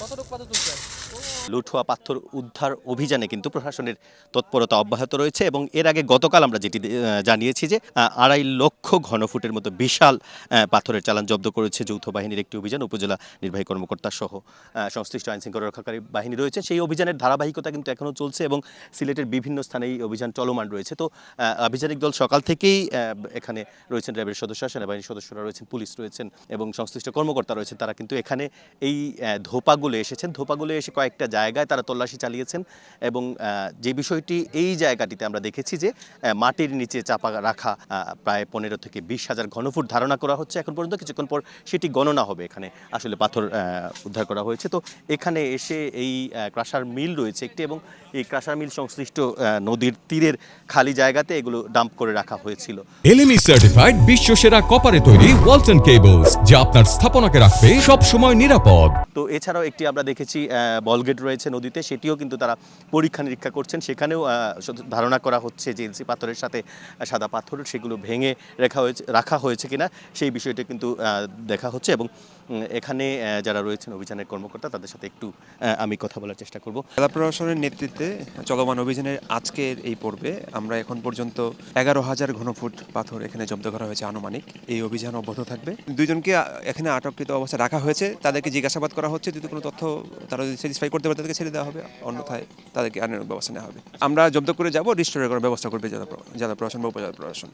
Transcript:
কতটুকু পাথর উদ্ধার অভিযানে কিন্তু প্রশাসনের তৎপরতা অব্যাহত রয়েছে এবং এর আগে গতকাল আমরা যেটি জানিয়েছি যে আড়াই লক্ষ ঘনফুটের মতো বিশাল পাথরের চালান জব্দ করেছে যৌথ বাহিনীর একটি অভিযান উপজেলা নির্বাহী কর্মকর্তা সহ সংশ্লিষ্ট আইন শৃঙ্খলা রক্ষাকারী বাহিনী রয়েছে। সেই অভিযানের ধারাবাহিকতা কিন্তু এখনও চলছে এবং সিলেটের বিভিন্ন স্থানে এই অভিযান চলমান রয়েছে। তো আভিযানিক দল সকাল থেকেই এখানে রয়েছেন র্যাবের সদস্য সেনাবাহিনীর সদস্যরা রয়েছেন পুলিশ রয়েছেন এবং সংশ্লিষ্ট কর্মকর্তা রয়েছেন। তারা কিন্তু এখানে এই আহ, ধোপাগুলো এসেছেন। ধোপাগুলো এসে কয়েকটা জায়গায় তারা তল্লাশি চালিয়েছেন এবং যে বিষয়টি এই জায়গাটিতে আমরা দেখেছি যে মাটির নিচে চাপা রাখা প্রায় পনেরো থেকে বিশ হাজার ঘনফুট ধারণা করা হচ্ছে। এখন পর্যন্ত কিছুক্ষণ পর সেটি গণনা হবে। এখানে আসলে পাথর উদ্ধার করা হয়েছে। তো এখানে এসে এই ক্রাশার মিল রয়েছে একটি এবং এই ক্রাশার মিল সংশ্লিষ্ট নদীর তীরের খালি জায়গাতে এগুলো ডাম্প করে রাখা হয়েছিল। এলএমই সার্টিফাইড বিশ্ব সেরা কপারে তৈরি ওয়ালটন কেবলস যা আপনার স্থাপনাকে রাখবে সব সময় নিরাপদ। তো এছাড়াও একটি আমরা দেখেছি বলগেট রয়েছে নদীতে, সেটিও কিন্তু তারা পরীক্ষা নিরীক্ষা করছেন। সেখানেও ধারণা করা হচ্ছে যে এলসি পাথরের সাথে সাদা পাথর সেগুলো ভেঙে রাখা হয়েছে রাখা হয়েছে কিনা, সেই বিষয়টা কিন্তু দেখা হচ্ছে এবং এখানে যারা রয়েছেন অভিযানের কর্মকর্তা, তাদের সাথে একটু আমি কথা বলার চেষ্টা করব। জেলা প্রশাসনের নেতৃত্বে চলমান অভিযানের আজকের এই পর্বে আমরা এখন পর্যন্ত এগারো হাজার ঘনফুট পাথর এখানে জব্দ করা হয়েছে আনুমানিক। এই অভিযান অব্যাহত থাকবে। দুইজনকে এখানে আটককৃত অবস্থায় রাখা হয়েছে। তাদেরকে জিজ্ঞাসাবাদ করা হচ্ছে। যদি কোনো তথ্য তারা যদি স্যাটিসফাই করতে পারে, তাদেরকে ছেড়ে দেওয়া হবে। অন্যথায় তাদেরকে আনার ব্যবস্থা নেওয়া হবে। আমরা জব্দ করে যাব রিস্টোরের কোনো ব্যবস্থা করবে জেলা জেলা প্রশাসন বা উপজেলা প্রশাসন।